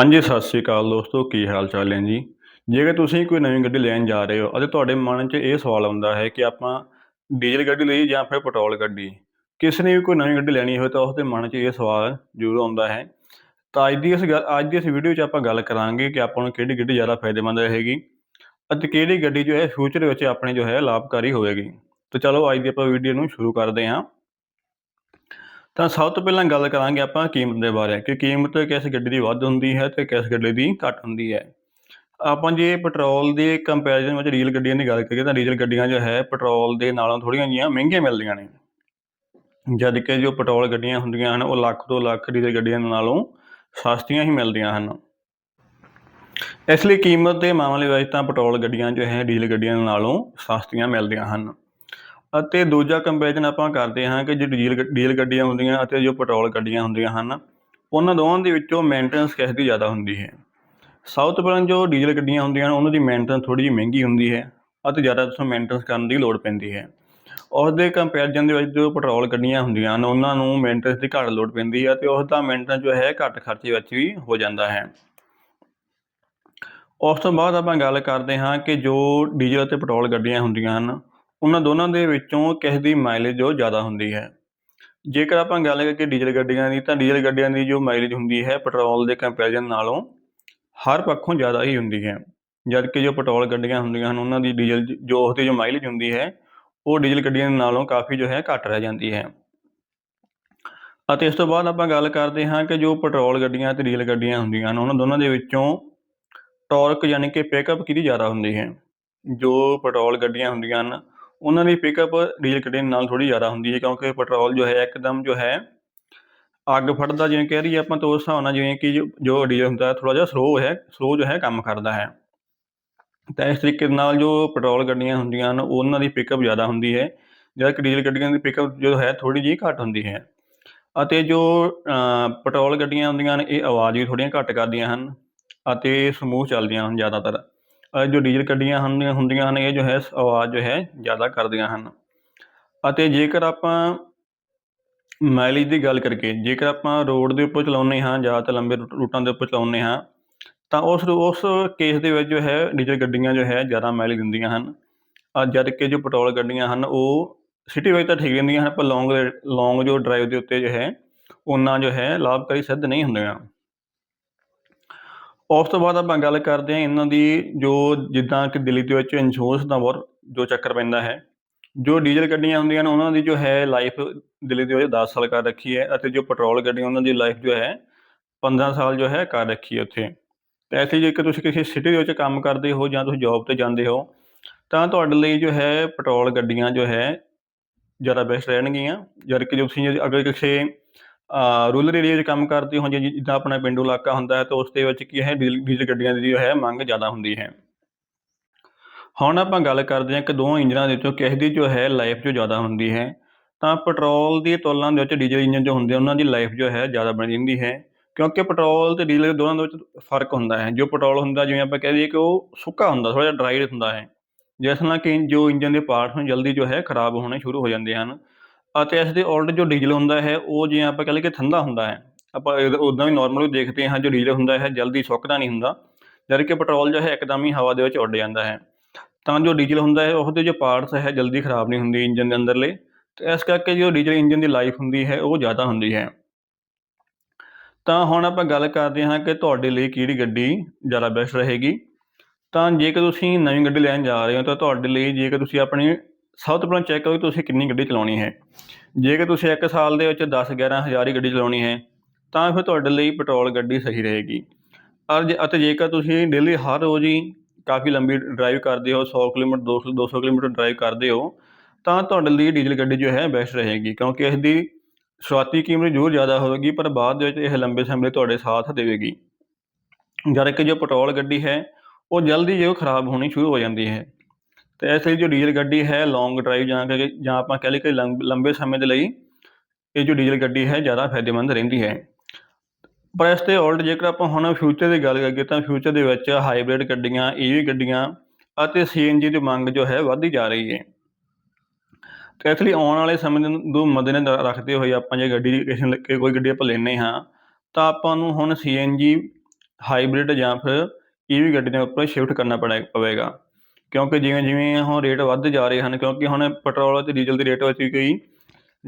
ਹਾਂਜੀ, ਸਤਿ ਸ਼੍ਰੀ ਅਕਾਲ ਦੋਸਤੋ, ਕੀ ਹਾਲ ਚਾਲ ਹੈ ਜੀ? ਜੇਕਰ ਤੁਸੀਂ ਕੋਈ ਨਵੀਂ ਗੱਡੀ ਲੈਣ ਜਾ ਰਹੇ ਹੋ ਅਤੇ ਤੁਹਾਡੇ ਮਨ 'ਚ ਇਹ ਸਵਾਲ ਆਉਂਦਾ ਹੈ ਕਿ ਆਪਾਂ ਡੀਜ਼ਲ ਗੱਡੀ ਲਈ ਜਾਂ ਫਿਰ ਪੈਟਰੋਲ ਗੱਡੀ, ਕਿਸ ਨੇ ਵੀ ਕੋਈ ਨਵੀਂ ਗੱਡੀ ਲੈਣੀ ਹੋਵੇ ਤਾਂ ਉਸ ਦੇ ਮਨ 'ਚ ਇਹ ਸਵਾਲ ਜ਼ਰੂਰ ਆਉਂਦਾ ਹੈ। ਤਾਂ ਅੱਜ ਦੀ ਇਸ ਗੱਲ, ਅੱਜ ਦੀ ਇਸ ਵੀਡੀਓ 'ਚ ਆਪਾਂ ਗੱਲ ਕਰਾਂਗੇ ਕਿ ਆਪਾਂ ਨੂੰ ਕਿਹੜੀ ਗੱਡੀ ਜ਼ਿਆਦਾ ਫਾਇਦੇਮੰਦ ਰਹੇਗੀ ਅਤੇ ਕਿਹੜੀ ਗੱਡੀ ਜੋ ਹੈ ਫਿਊਚਰ ਵਿੱਚ ਆਪਣੇ ਜੋ ਹੈ ਲਾਭਕਾਰੀ ਹੋਵੇਗੀ। ਤਾਂ ਚਲੋ, ਅੱਜ ਦੀ ਆਪਾਂ ਵੀਡੀਓ ਨੂੰ ਸ਼ੁਰੂ ਕਰਦੇ ਹਾਂ। ਤਾਂ ਸਭ ਤੋਂ ਪਹਿਲਾਂ ਗੱਲ ਕਰਾਂਗੇ ਆਪਾਂ ਕੀਮਤ ਦੇ ਬਾਰੇ, ਕਿ ਕੀਮਤ ਕਿਸ ਗੱਡੀ ਦੀ ਵੱਧ ਹੁੰਦੀ ਹੈ ਤੇ ਕਿਸ ਗੱਡੀ ਦੀ ਘੱਟ ਹੁੰਦੀ ਹੈ। ਆਪਾਂ ਜੇ ਪੈਟਰੋਲ ਦੇ ਕੰਪੈਰੀਜ਼ਨ ਵਿੱਚ ਡੀਜ਼ਲ ਗੱਡੀਆਂ ਦੀ ਗੱਲ ਕਰੀਏ ਤਾਂ ਡੀਜ਼ਲ ਗੱਡੀਆਂ ਜੋ ਹੈ ਪੈਟਰੋਲ ਦੇ ਨਾਲੋਂ ਥੋੜ੍ਹੀਆਂ ਜਿਹੀਆਂ ਮਹਿੰਗੀਆਂ ਮਿਲਦੀਆਂ ਨੇ। ਜਦ ਕਿ ਜੋ ਪੈਟਰੋਲ ਗੱਡੀਆਂ ਹੁੰਦੀਆਂ ਹਨ, ਉਹ ਲੱਖ ਤੋਂ ਲੱਖ ਡੀਜ਼ਲ ਗੱਡੀਆਂ ਨਾਲੋਂ ਸਸਤੀਆਂ ਹੀ ਮਿਲਦੀਆਂ ਹਨ। ਇਸ ਲਈ ਕੀਮਤ ਦੇ ਮਾਮਲੇ ਵਿੱਚ ਤਾਂ ਪੈਟਰੋਲ ਗੱਡੀਆਂ ਜੋ ਹੈ, ਡੀਜ਼ਲ ਗੱਡੀਆਂ ਨਾਲੋਂ ਸਸਤੀਆਂ ਮਿਲਦੀਆਂ ਹਨ। ਅਤੇ ਦੂਜਾ ਕੰਪੈਰੀਜ਼ਨ ਆਪਾਂ ਕਰਦੇ ਹਾਂ ਕਿ ਜੋ ਡੀਜ਼ਲ ਗ- ਡੀਜ਼ਲ ਗੱਡੀਆਂ ਹੁੰਦੀਆਂ ਅਤੇ ਜੋ ਪੈਟਰੋਲ ਗੱਡੀਆਂ ਹੁੰਦੀਆਂ ਹਨ, ਉਹਨਾਂ ਦੋਵਾਂ ਦੇ ਵਿੱਚੋਂ ਮੇਨਟੇਨੈਂਸ ਕਿਸ ਦੀ ਜ਼ਿਆਦਾ ਹੁੰਦੀ ਹੈ? ਸਾਊਥ ਤੋਂ ਜੋ ਡੀਜ਼ਲ ਗੱਡੀਆਂ ਹੁੰਦੀਆਂ ਹਨ, ਉਹਨਾਂ ਦੀ ਮੇਨਟੇਨੈਂਸ ਥੋੜੀ ਜਿਹੀ ਮਹਿੰਗੀ ਹੁੰਦੀ ਹੈ ਅਤੇ ਜ਼ਿਆਦਾ ਤੋਂ ਮੇਨਟੇਨੈਂਸ ਕਰਨ ਦੀ ਲੋੜ ਪੈਂਦੀ ਹੈ। ਉਸ ਦੇ ਕੰਪੈਰੀਜ਼ਨ ਦੇ ਵਿੱਚ ਜੋ ਪੈਟਰੋਲ ਗੱਡੀਆਂ ਹੁੰਦੀਆਂ ਹਨ, ਉਹਨਾਂ ਨੂੰ ਮੇਨਟੇਨੈਂਸ ਦੀ ਘੱਟ ਲੋੜ ਪੈਂਦੀ ਹੈ ਤੇ ਉਸ ਦਾ ਮੇਨਟੇਨੈਂਸ ਜੋ ਹੈ ਘੱਟ ਖਰਚੇ ਵਿੱਚ ਵੀ ਹੋ ਜਾਂਦਾ ਹੈ। ਉਸ ਤੋਂ ਬਾਅਦ ਆਪਾਂ ਗੱਲ ਕਰਦੇ ਹਾਂ ਕਿ ਜੋ ਡੀਜ਼ਲ ਅਤੇ ਪੈਟਰੋਲ ਗੱਡੀਆਂ ਹੁੰਦੀਆਂ ਹਨ ਉਹਨਾਂ ਦੋਨਾਂ ਦੇ ਵਿੱਚੋਂ ਕਿਸ ਦੀ ਮਾਈਲੇਜ ਜੋ ਜ਼ਿਆਦਾ ਹੁੰਦੀ ਹੈ। ਜੇਕਰ ਆਪਾਂ ਗੱਲ ਕਰੀਏ ਡੀਜ਼ਲ ਗੱਡੀਆਂ ਦੀ, ਤਾਂ ਡੀਜ਼ਲ ਗੱਡੀਆਂ ਦੀ ਜੋ ਮਾਈਲੇਜ ਹੁੰਦੀ ਹੈ ਪੈਟਰੋਲ ਦੇ ਕੰਪੈਰੀਜ਼ਨ ਨਾਲੋਂ ਹਰ ਪੱਖੋਂ ਜ਼ਿਆਦਾ ਹੀ ਹੁੰਦੀ ਹੈ। ਜਦਕਿ ਜੋ ਪੈਟਰੋਲ ਗੱਡੀਆਂ ਹੁੰਦੀਆਂ ਹਨ, ਉਹਨਾਂ ਦੀ ਡੀਜ਼ਲ ਜੋ ਉਸਦੀ ਜੋ ਮਾਈਲੇਜ ਹੁੰਦੀ ਹੈ, ਉਹ ਡੀਜ਼ਲ ਗੱਡੀਆਂ ਨਾਲੋਂ ਕਾਫੀ ਜੋ ਹੈ ਘੱਟ ਰਹਿ ਜਾਂਦੀ ਹੈ। ਅਤੇ ਇਸ ਤੋਂ ਬਾਅਦ ਆਪਾਂ ਗੱਲ ਕਰਦੇ ਹਾਂ ਕਿ ਜੋ ਪੈਟਰੋਲ ਗੱਡੀਆਂ ਤੇ ਡੀਜ਼ਲ ਗੱਡੀਆਂ ਹੁੰਦੀਆਂ ਹਨ, ਉਹਨਾਂ ਦੋਨਾਂ ਦੇ ਵਿੱਚੋਂ ਟਾਰਕ ਯਾਨੀ ਕਿ ਪਿਕਅਪ ਕਿਹਦੀ ਜ਼ਿਆਦਾ ਹੁੰਦੀ ਹੈ? ਜੋ ਪੈਟਰੋਲ ਗੱਡੀਆਂ ਹੁੰਦੀਆਂ ਹਨ ਉਹਨਾਂ ਦੀ ਪਿਕਅਪ ਡੀਜ਼ਲ ਗੱਡੀਆਂ ਨਾਲ ਥੋੜੀ ਜ਼ਿਆਦਾ ਹੁੰਦੀ ਹੈ ਕਿਉਂਕਿ ਪੈਟਰੋਲ ਜੋ ਹੈ ਇੱਕਦਮ ਜੋ ਹੈ ਅੱਗ ਫੜਦਾ ਜਿਵੇਂ ਕਹਿ ਰਹੀ ਆਪਾਂ ਤਾਂ ਉਸ ਹਿਸਾਬ ਨਾਲ ਜਿਵੇਂ ਕਿ ਜੋ- ਡੀਜ਼ਲ ਹੁੰਦਾ ਥੋੜਾ ਜਿਹਾ ਸਲੋ ਹੈ ਸਲੋ ਜੋ ਹੈ ਕੰਮ ਕਰਦਾ ਹੈ। ਤਾਂ ਇਸ ਤਰੀਕੇ ਦੇ ਨਾਲ ਜੋ ਪੈਟਰੋਲ ਗੱਡੀਆਂ ਹੁੰਦੀਆਂ ਹਨ, ਉਹਨਾਂ ਦੀ ਪਿਕਅਪ ਜ਼ਿਆਦਾ ਹੁੰਦੀ ਹੈ। ਜਦ ਕਿ ਡੀਜ਼ਲ ਗੱਡੀਆਂ ਦੀ ਪਿਕਅਪ ਜੋ ਹੈ ਥੋੜੀ ਜਿਹੀ ਘੱਟ ਹੁੰਦੀ ਹੈ। ਅਤੇ ਜੋ ਪੈਟਰੋਲ ਗੱਡੀਆਂ ਹੁੰਦੀਆਂ ਹਨ, ਇਹ ਆਵਾਜ਼ ਵੀ ਥੋੜ੍ਹੀਆਂ ਘੱਟ ਕਰਦੀਆਂ ਹਨ ਅਤੇ ਸਮੂਹ ਚੱਲਦੀਆਂ ਹਨ ਜ਼ਿਆਦਾਤਰ। ਜੋ ਡੀਜ਼ਲ ਗੱਡੀਆਂ ਹਨ ਹੁੰਦੀਆਂ ਹਨ ਇਹ ਜੋ ਹੈ ਸ- ਆਵਾਜ਼ ਜੋ ਹੈ ਜ਼ਿਆਦਾ ਕਰਦੀਆਂ ਹਨ। ਅਤੇ ਜੇਕਰ ਆਪਾਂ ਮਾਈਲੇਜ ਦੀ ਗੱਲ ਕਰਕੇ ਜੇਕਰ ਆਪਾਂ ਰੋਡ ਦੇ ਉੱਪਰ ਚਲਾਉਂਦੇ ਹਾਂ ਜਾਂ ਤਾਂ ਲੰਬੇ ਰੂਟ- ਰੂਟਾਂ ਦੇ ਉੱਪਰ ਚਲਾਉਂਦੇ ਹਾਂ ਤਾਂ ਉਸ ਉਸ ਕੇਸ ਦੇ ਵਿੱਚ ਜੋ ਹੈ ਡੀਜ਼ਲ ਗੱਡੀਆਂ ਜੋ ਹੈ ਜ਼ਿਆਦਾ ਮਾਈਲੇਜ ਦਿੰਦੀਆਂ ਹਨ। ਅ, ਜਦ ਕਿ ਜੋ ਪੈਟਰੋਲ ਗੱਡੀਆਂ ਹਨ ਉਹ ਸਿਟੀ ਵਿੱਚ ਤਾਂ ਠੀਕ ਰਹਿੰਦੀਆਂ ਹਨ ਪਰ ਲੌਂਗ ਲੌਂਗ ਜੋ ਡਰਾਈਵ ਦੇ ਉੱਤੇ ਜੋ ਹੈ ਉਹਨਾਂ ਜੋ ਹੈ ਲਾਭਕਾਰੀ ਸਿੱਧ ਨਹੀਂ ਹੁੰਦੀਆਂ। ਉਸ ਤੋਂ ਬਾਅਦ ਆਪਾਂ ਗੱਲ ਕਰਦੇ ਹਾਂ ਇਹਨਾਂ ਦੀ ਜੋ ਜਿੱਦਾਂ ਕਿ ਦਿੱਲੀ ਦੇ ਵਿੱਚ ਇੰਸ਼ੋਰੈਂਸ ਦਾ ਬਹੁਤ ਜੋ ਚੱਕਰ ਪੈਂਦਾ ਹੈ, ਜੋ ਡੀਜ਼ਲ ਗੱਡੀਆਂ ਹੁੰਦੀਆਂ ਨੇ ਉਹਨਾਂ ਦੀ ਜੋ ਹੈ ਲਾਈਫ ਦਿੱਲੀ ਦੇ ਵਿੱਚ 10 ਸਾਲ ਕਰ ਰੱਖੀ ਹੈ ਅਤੇ ਜੋ ਪੈਟਰੋਲ ਗੱਡੀਆਂ ਉਹਨਾਂ ਦੀ ਲਾਈਫ ਜੋ ਹੈ 15 ਸਾਲ ਜੋ ਹੈ ਕਰ ਰੱਖੀ ਹੈ ਉੱਥੇ। ਤੇ ਐਸੇ ਜੇਕਰ ਤੁਸੀਂ ਕਿਸੇ ਸਿਟੀ ਦੇ ਵਿੱਚ ਕੰਮ ਕਰਦੇ ਹੋ ਜਾਂ ਤੁਸੀਂ ਜੌਬ ਤੇ ਜਾਂਦੇ ਹੋ, ਤਾਂ ਤੁਹਾਡੇ ਲਈ ਜੋ ਹੈ ਪੈਟਰੋਲ ਗੱਡੀਆਂ ਜੋ ਹੈ ਜ਼ਿਆਦਾ ਬੈਸਟ ਰਹਿਣਗੀਆਂ। ਜਦ ਕਿ ਜੇ ਤੁਸੀਂ ਅਗਰ ਕਿਸੇ ਰੂਰਲ ਏਰੀਆ 'ਚ ਕੰਮ ਕਰਦੇ ਹੋ ਜਿੱਦਾਂ ਆਪਣਾ ਪਿੰਡੂ ਇਲਾਕਾ ਹੁੰਦਾ ਹੈ, ਤਾਂ ਉਸ ਦੇ ਵਿੱਚ ਕੀ ਹੈ ਡੀਜ਼ਲ ਡੀਜ਼ਲ ਗੱਡੀਆਂ ਦੀ ਜੋ ਹੈ, ਮੰਗ ਜ਼ਿਆਦਾ ਹੁੰਦੀ ਹੈ। ਹੁਣ ਆਪਾਂ ਗੱਲ ਕਰਦੇ ਹਾਂ ਕਿ ਦੋਵਾਂ ਇੰਜਨਾਂ ਦੇ ਵਿੱਚੋਂ ਕਿਸ ਦੀ ਜੋ ਹੈ ਲਾਈਫ ਜੋ ਜ਼ਿਆਦਾ ਹੁੰਦੀ ਹੈ। ਤਾਂ ਪੈਟਰੋਲ ਦੀ ਤੁਲਨਾ ਦੇ ਵਿੱਚ ਡੀਜ਼ਲ ਇੰਜਨ ਜੋ ਹੁੰਦੇ ਉਹਨਾਂ ਦੀ ਲਾਈਫ ਜੋ ਹੈ, ਜ਼ਿਆਦਾ ਬਣ ਜਾਂਦੀ ਹੈ। ਕਿਉਂਕਿ ਪੈਟਰੋਲ ਤੇ ਡੀਜ਼ਲ ਦੋਨਾਂ ਦੇ ਵਿੱਚ ਫ਼ਰਕ ਹੁੰਦਾ ਹੈ। ਜੋ ਪੈਟਰੋਲ ਹੁੰਦਾ, ਜਿਵੇਂ ਆਪਾਂ ਕਹਿ ਦਈਏ ਕਿ ਉਹ ਸੁੱਕਾ ਹੁੰਦਾ ਥੋੜਾ ਜਿਹਾ ਡਰਾਈਡ ਹੁੰਦਾ ਹੈ। ਜਿਸ ਨਾਲ ਕਿ ਜੋ ਇੰਜਨ ਦੇ ਪਾਰਟਸ ਨੂੰ ਜਲਦੀ ਜੋ ਹੈ, ਖਰਾਬ ਹੋਣੇ ਸ਼ੁਰੂ ਹੋ ਜਾਂਦੇ ਹਨ। ਅਤੇ ਇਸ ਦੇ ਉਲਟ ਜੋ ਡੀਜ਼ਲ ਹੁੰਦਾ ਹੈ, ਉਹ ਜਿਵੇਂ ਆਪਾਂ ਕਹਿ ਲਈਏ ਕਿ ਠੰਡਾ ਹੁੰਦਾ ਹੈ। ਆਪਾਂ ਉਦਾਂ ਵੀ ਨਾਰਮਲ ਦੇਖਦੇ ਹਾਂ ਜੋ ਡੀਜ਼ਲ ਹੁੰਦਾ ਹੈ, ਜਲਦੀ ਸੁੱਕਦਾ ਨਹੀਂ ਹੁੰਦਾ। ਜਦ ਕਿ ਪੈਟਰੋਲ ਜੋ ਹੈ, ਇੱਕਦਮ ਹੀ ਹਵਾ ਦੇ ਵਿੱਚ ਉੱਡ ਜਾਂਦਾ ਹੈ। ਤਾਂ ਜੋ ਡੀਜ਼ਲ ਹੁੰਦਾ ਹੈ, ਉਹਦੇ ਜੋ ਪਾਰਟਸ ਹੈ, ਜਲਦੀ ਖਰਾਬ ਨਹੀਂ ਹੁੰਦੀ ਇੰਜਨ ਦੇ ਅੰਦਰਲੇ। ਤੇ ਇਸ ਕਰਕੇ ਜੋ ਡੀਜ਼ਲ ਇੰਜਨ ਦੀ ਲਾਈਫ ਹੁੰਦੀ ਹੈ, ਉਹ ਜ਼ਿਆਦਾ ਹੁੰਦੀ ਹੈ। ਤਾਂ ਹੁਣ ਆਪਾਂ ਗੱਲ ਕਰਦੇ ਹਾਂ ਕਿ ਤੁਹਾਡੇ ਲਈ ਕਿਹੜੀ ਗੱਡੀ ਜ਼ਿਆਦਾ ਬੈਸਟ ਰਹੇਗੀ। ਤਾਂ ਜੇਕਰ ਤੁਸੀਂ ਨਵੀਂ ਗੱਡੀ ਲੈਣ ਜਾ ਰਹੇ ਹੋ, ਤਾਂ ਤੁਹਾਡੇ ਲਈ ਜੇਕਰ ਤੁਸੀਂ ਆਪਣੀ ਸਭ ਤੋਂ ਪਹਿਲਾਂ ਚੈੱਕ ਕਰੋ ਕਿ ਤੁਸੀਂ ਕਿੰਨੀ ਗੱਡੀ ਚਲਾਉਣੀ ਹੈ। ਜੇਕਰ ਤੁਸੀਂ ਇੱਕ ਸਾਲ ਦੇ ਵਿੱਚ 10 11 ਹਜ਼ਾਰ ਹੀ ਗੱਡੀ ਚਲਾਉਣੀ ਹੈ, ਤਾਂ ਫਿਰ ਤੁਹਾਡੇ ਲਈ ਪੈਟਰੋਲ ਗੱਡੀ ਸਹੀ ਰਹੇਗੀ। ਔਰ ਅਤੇ ਜੇਕਰ ਤੁਸੀਂ ਡੇਲੀ ਹਰ ਰੋਜ਼ ਹੀ ਕਾਫੀ ਲੰਬੀ ਡਰਾਈਵ ਕਰਦੇ ਹੋ 100 ਕਿਲੋਮੀਟਰ 200 200 ਕਿਲੋਮੀਟਰ ਡਰਾਈਵ ਕਰਦੇ ਹੋ, ਤਾਂ ਤੁਹਾਡੇ ਲਈ ਡੀਜ਼ਲ ਗੱਡੀ ਜੋ ਹੈ ਬੈਸਟ ਰਹੇਗੀ, ਕਿਉਂਕਿ ਇਸ ਦੀ ਸ਼ੁਰੂਆਤੀ ਕੀਮਤ ਜ਼ਰੂਰ ਜ਼ਿਆਦਾ ਹੋਵੇਗੀ, ਪਰ ਬਾਅਦ ਦੇ ਵਿੱਚ ਇਹ ਲੰਬੇ ਸਮੇਂ ਲਈ ਤੁਹਾਡੇ ਸਾਥ ਦੇਵੇਗੀ। ਜਦ ਕਿ ਜੋ ਪੈਟਰੋਲ ਗੱਡੀ ਹੈ, ਉਹ ਜਲਦੀ ਜੋ ਖਰਾਬ ਹੋਣੀ ਸ਼ੁਰੂ ਹੋ ਜਾਂਦੀ ਹੈ। ਤੇ ਇਸ ਲਈ ਜੋ ਡੀਜ਼ਲ ਗੱਡੀ ਹੈ ਲੌਂਗ ਡਰਾਈਵ ਜਾਂ ਕਿ ਜਾਂ ਆਪਾਂ ਕਹਿ ਲਈਏ ਕਿ ਲੰਬ- ਲੰਬੇ ਸਮੇਂ ਦੇ ਲਈ ਇਹ ਜੋ ਡੀਜ਼ਲ ਗੱਡੀ ਹੈ, ਜ਼ਿਆਦਾ ਫਾਇਦੇਮੰਦ ਰਹਿੰਦੀ ਹੈ। ਪਰ ਇਸ ਤੇ ਉਲਟ ਜੇਕਰ ਆਪਾਂ ਹੁਣ ਫਿਊਚਰ ਦੀ ਗੱਲ ਕਰੀਏ ਤਾਂ ਫਿਊਚਰ ਦੇ ਵਿੱਚ ਹਾਈਬ੍ਰਿਡ ਗੱਡੀਆਂ ਈਵੀ ਗੱਡੀਆਂ ਅਤੇ ਸੀਐਨਜੀ ਦੀ ਮੰਗ ਜੋ ਹੈ, ਵੱਧਦੀ ਜਾ ਰਹੀ ਹੈ। ਤੇ ਇਸ ਲਈ ਆਉਣ ਵਾਲੇ ਸਮੇਂ ਨੂੰ ਮੱਦੇਨਜ਼ਰ ਰੱਖਦੇ ਹੋਏ ਆਪਾਂ ਜੇ ਗੱਡੀ ਕਿਸੇ ਕੋਈ ਗੱਡੀ ਆਪਾਂ ਲੈਂਦੇ ਹਾਂ, ਤਾਂ ਆਪਾਂ ਨੂੰ ਹੁਣ ਸੀਐਨਜੀ ਹਾਈਬ੍ਰਿਡ ਜਾਂ ਫਿਰ ਈਵੀ ਗੱਡੀ ਦੇ ਉੱਪਰ ਸ਼ਿਫਟ ਕਰਨਾ ਪੜੇ ਪਵੇਗਾ। ਕਿਉਂਕਿ ਜਿਵੇਂ-ਜਿਵੇਂ ਹੁਣ ਰੇਟ ਵੱਧ ਜਾ ਰਹੇ ਹਨ, ਕਿਉਂਕਿ ਹੁਣ ਪੈਟਰੋਲ ਅਤੇ ਡੀਜ਼ਲ ਦੇ ਰੇਟ ਵਿੱਚ ਵੀ ਕੋਈ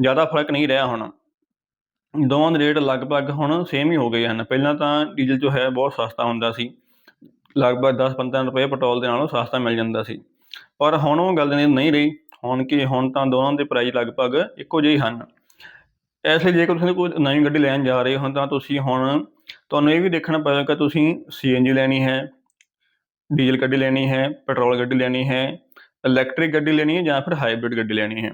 ਜ਼ਿਆਦਾ ਫ਼ਰਕ ਨਹੀਂ ਰਿਹਾ ਹੁਣ। ਦੋਵਾਂ ਦੇ ਰੇਟ ਲਗਭਗ ਹੁਣ ਸੇਮ ਹੀ ਹੋ ਗਏ ਹਨ। ਪਹਿਲਾਂ ਤਾਂ ਡੀਜ਼ਲ ਜੋ ਹੈ ਬਹੁਤ ਸਸਤਾ ਹੁੰਦਾ ਸੀ। ਲਗਭਗ 10-15 ਰੁਪਏ ਪੈਟਰੋਲ ਦੇ ਨਾਲੋਂ ਸਸਤਾ ਮਿਲ ਜਾਂਦਾ ਸੀ। ਪਰ ਹੁਣ ਉਹ ਗੱਲ ਨਹੀਂ ਰਹੀ। ਹੁਣ ਕਿ, ਹੁਣ ਤਾਂ ਦੋਵਾਂ ਦੇ ਪ੍ਰਾਈਸ ਲਗਭਗ ਇੱਕੋ ਜਿਹੇ ਹਨ। ਇਸ ਲਈ ਜੇਕਰ ਤੁਸੀਂ ਕੋਈ ਨਵੀਂ ਗੱਡੀ ਲੈਣ ਜਾ ਰਹੇ ਹੋ ਤਾਂ ਤੁਸੀਂ ਹੁਣ ਤੁਹਾਨੂੰ ਇਹ ਵੀ ਦੇਖਣਾ ਪਵੇਗਾ ਕਿ ਤੁਸੀਂ ਸੀਐਨਜੀ ਲੈਣੀ ਹੈ। ਡੀਜ਼ਲ ਗੱਡੀ ਲੈਣੀ ਹੈ, ਪੈਟਰੋਲ ਗੱਡੀ ਲੈਣੀ ਹੈ, ਇਲੈਕਟ੍ਰਿਕ ਗੱਡੀ ਲੈਣੀ ਹੈ ਜਾਂ ਫਿਰ ਹਾਈਬ੍ਰਿਡ ਗੱਡੀ ਲੈਣੀ ਹੈ।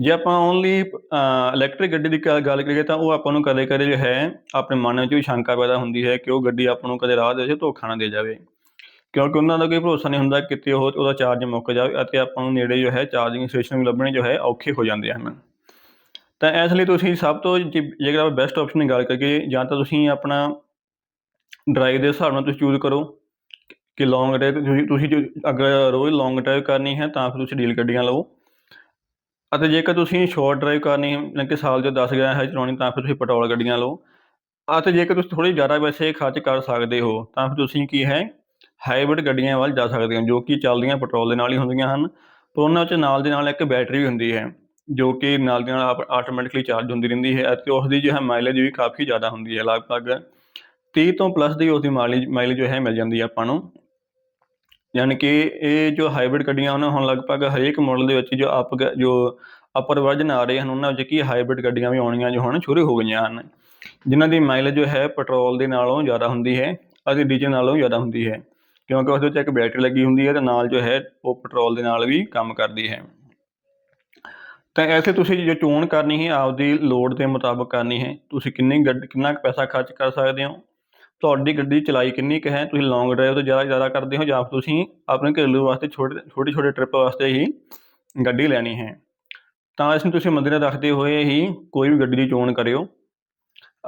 ਜੇ ਆਪਾਂ ਓਨਲੀ ਇਲੈਕਟ੍ਰਿਕ ਗੱਡੀ ਦੀ ਗੱਲ ਕਰੀਏ ਤਾਂ ਉਹ ਆਪਾਂ ਨੂੰ ਕਦੇ ਕਦੇ ਜੋ ਹੈ, ਆਪਣੇ ਮਨ ਵਿੱਚ ਵੀ ਸ਼ੰਕਾ ਪੈਦਾ ਹੁੰਦੀ ਹੈ ਕਿ ਉਹ ਗੱਡੀ ਆਪਾਂ ਨੂੰ ਕਦੇ ਰਾਹ ਦੇ ਵਿੱਚ ਧੋਖਾ ਨਾ ਦੇ ਜਾਵੇ। ਕਿਉਂਕਿ ਉਹਨਾਂ ਦਾ ਕੋਈ ਭਰੋਸਾ ਨਹੀਂ ਹੁੰਦਾ ਕਿਤੇ ਉਹ ਉਹਦਾ ਚਾਰਜ ਮੁੱਕ ਜਾਵੇ ਅਤੇ ਆਪਾਂ ਨੂੰ ਨੇੜੇ ਜੋ ਹੈ ਚਾਰਜਿੰਗ ਸਟੇਸ਼ਨ ਲੱਭਣੇ ਜੋ ਹੈ ਔਖੇ ਹੋ ਜਾਂਦੇ ਹਨ। ਤਾਂ ਇਸ ਲਈ ਤੁਸੀਂ ਸਭ ਤੋਂ ਜੇਕਰ ਆਪਾਂ ਬੈਸਟ ਆਪਸ਼ਨ ਦੀ ਗੱਲ ਕਰੀਏ ਜਾਂ ਤਾਂ ਤੁਸੀਂ ਆਪਣਾ ਡਰਾਈਵ ਦੇ ਹਿਸਾਬ ਨਾਲ ਤੁਸੀਂ ਚੂਜ਼ ਕਰੋ। ਕਿ ਲੌਂਗ ਡਰਾਈਵ ਤੁਸੀਂ ਤੁਸੀਂ ਜੋ ਅਗਰ ਰੋਜ਼ ਲੌਂਗ ਡਰਾਈਵ ਕਰਨੀ ਹੈ ਤਾਂ ਫਿਰ ਤੁਸੀਂ ਡੀਲ ਗੱਡੀਆਂ ਲਓ ਅਤੇ ਜੇਕਰ ਤੁਸੀਂ ਸ਼ਾਰਟ ਡਰਾਈਵ ਕਰਨੀ ਹੈ, ਯਾਨੀ ਕਿ ਸਾਲ 'ਚ 10 ਗਿਆ ਹੈ ਚਲਾਉਣੀ, ਤਾਂ ਫਿਰ ਤੁਸੀਂ ਪੈਟਰੋਲ ਗੱਡੀਆਂ ਲਓ ਅਤੇ ਜੇਕਰ ਤੁਸੀਂ ਥੋੜ੍ਹੇ ਜ਼ਿਆਦਾ ਪੈਸੇ ਖਰਚ ਕਰ ਸਕਦੇ ਹੋ, ਤਾਂ ਫਿਰ ਤੁਸੀਂ ਕੀ ਹੈ ਹਾਈਬ੍ਰਿਡ ਗੱਡੀਆਂ ਵੱਲ ਜਾ ਸਕਦੇ ਹੋ, ਜੋ ਕਿ ਚੱਲਦੀਆਂ ਪੈਟਰੋਲ ਦੇ ਨਾਲ ਹੀ ਹੁੰਦੀਆਂ ਹਨ। ਪਰ ਉਹਨਾਂ 'ਚ ਨਾਲ ਦੇ ਨਾਲ ਇੱਕ ਬੈਟਰੀ ਵੀ ਹੁੰਦੀ ਹੈ, ਜੋ ਕਿ ਨਾਲ ਦੀ ਨਾਲ ਆਟੋਮੈਟਿਕਲੀ ਚਾਰਜ ਹੁੰਦੀ ਰਹਿੰਦੀ ਹੈ, ਅਤੇ ਉਸ ਦੀ ਜੋ ਹੈ ਮਾਈਲੇਜ ਵੀ ਕਾਫੀ ਜ਼ਿਆਦਾ ਹੁੰਦੀ ਹੈ, ਲਗਭਗ 30 ਤੋਂ ਪਲੱਸ ਦੀ ਉਸ ਦੀ ਮਾਈਲੇਜ ਜੋ ਹੈ ਮਿਲ ਜਾਂਦੀ ਹੈ ਆਪਾਂ ਨੂੰ। ਯਾਨੀ ਕਿ ਇਹ ਜੋ ਹਾਈਬ੍ਰਿਡ ਗੱਡੀਆਂ ਉਹਨਾਂ ਹੁਣ ਲਗਭਗ ਹਰੇਕ ਮਾਡਲ ਦੇ ਵਿੱਚ ਜੋ ਅਪ ਜੋ ਅਪਰ ਵਰਜਨ ਆ ਰਹੇ ਹਨ, ਉਹਨਾਂ ਵਿੱਚ ਕੀ ਹਾਈਬ੍ਰਿਡ ਗੱਡੀਆਂ ਵੀ ਆਉਣੀਆਂ ਜੋ ਹੁਣ ਸ਼ੁਰੂ ਹੋ ਗਈਆਂ ਹਨ। ਜਿਨ੍ਹਾਂ ਦੀ ਮਾਈਲੇਜ ਜੋ ਹੈ ਪੈਟਰੋਲ ਦੇ ਨਾਲੋਂ ਜ਼ਿਆਦਾ ਹੁੰਦੀ ਹੈ ਅਤੇ ਡੀਜ਼ਲ ਨਾਲੋਂ ਜ਼ਿਆਦਾ ਹੁੰਦੀ ਹੈ। ਕਿਉਂਕਿ ਉਸ ਵਿੱਚ ਇੱਕ ਬੈਟਰੀ ਲੱਗੀ ਹੁੰਦੀ ਹੈ ਤੇ ਨਾਲ ਜੋ ਹੈ ਉਹ ਪੈਟਰੋਲ ਦੇ ਨਾਲ ਵੀ ਕੰਮ ਕਰਦੀ ਹੈ। ਤਾਂ ਐਸੇ ਤੁਸੀਂ ਜੋ ਚੋਣ ਕਰਨੀ ਹੈ, ਆਪਦੀ ਲੋੜ ਦੇ ਮੁਤਾਬਕ ਕਰਨੀ ਹੈ। ਤੁਸੀਂ ਕਿੰਨੀ ਗੱਡ ਕਿੰਨਾ ਕੁ ਪੈਸਾ ਖਰਚ ਕਰ ਸਕਦੇ ਹੋ? ਤੁਹਾਡੀ ਗੱਡੀ ਚਲਾਈ ਕਿੰਨੀ ਕੁ ਹੈ, ਤੁਸੀਂ ਲੌਂਗ ਡਰਾਈਵ ਤੋਂ ਜ਼ਿਆਦਾ ਜ਼ਿਆਦਾ ਕਰਦੇ ਹੋ ਜਾਂ ਤੁਸੀਂ ਆਪਣੇ ਘਰੇਲੂ ਵਾਸਤੇ ਛੋਟੇ ਛੋਟੇ ਛੋਟੇ ਟ੍ਰਿਪ ਵਾਸਤੇ ਹੀ ਗੱਡੀ ਲੈਣੀ ਹੈ। ਤਾਂ ਇਸ ਨੂੰ ਤੁਸੀਂ ਮੱਦੇ ਰੱਖਦੇ ਹੋਏ ਹੀ ਕੋਈ ਵੀ ਗੱਡੀ ਦੀ ਚੋਣ ਕਰਿਓ।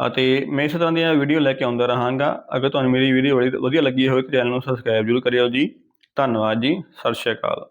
ਅਤੇ ਮੈਂ ਇਸ ਤਰ੍ਹਾਂ ਦੀਆਂ ਵੀਡੀਓ ਲੈ ਕੇ ਆਉਂਦਾ ਰਹਾਂਗਾ। ਅਗਰ ਤੁਹਾਨੂੰ ਮੇਰੀ ਵੀਡੀਓ ਵਧੀਆ ਲੱਗੀ ਹੋਵੇ ਤਾਂ ਚੈਨਲ ਨੂੰ ਸਬਸਕ੍ਰਾਈਬ ਜ਼ਰੂਰ ਕਰਿਓ ਜੀ। ਧੰਨਵਾਦ ਜੀ। ਸਤਿ ਸ਼੍ਰੀ ਅਕਾਲ।